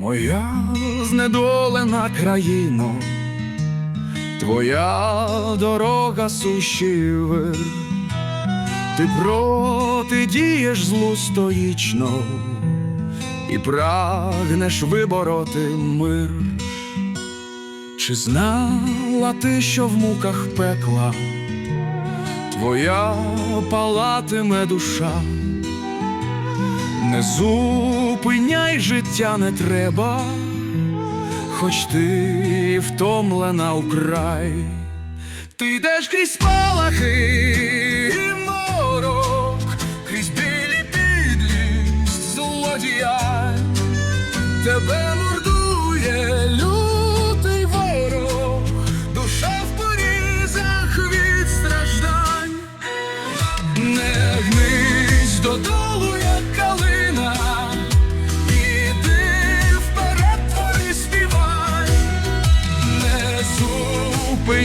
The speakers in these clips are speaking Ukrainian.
Моя знедолена країно, твоя дорога сущиве, ти протидієш злу стоїчно і прагнеш вибороти мир. Чи знала ти, що в муках пекла твоя палатиме душа? Не зупиняй життя не треба, хоч ти втомлена вкрай. Ти йдеш крізь спалахи і морок, крізь білі підлість злодія, тебе мордує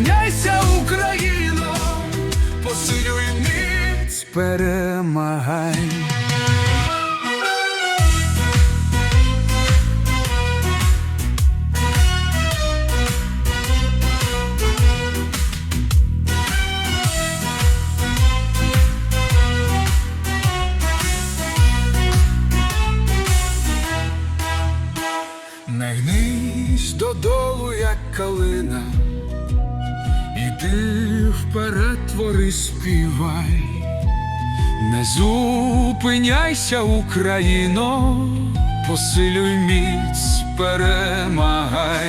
зупиняйся, Україно, посилюй міць, перемагай. Не гнись додолу, як калина, іди вперед, твори співай, не зупиняйся, Україно, посилюй міць, перемагай.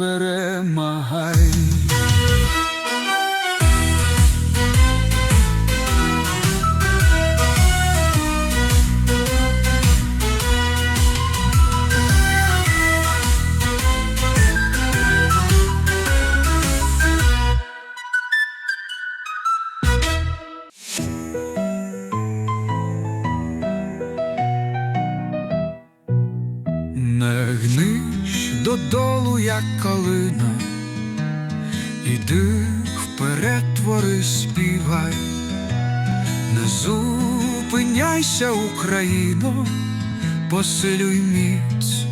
Міць, перемагай. Додолу, як калина, іди вперед, твори співай, не зупиняйся, Україно, посилюй міць.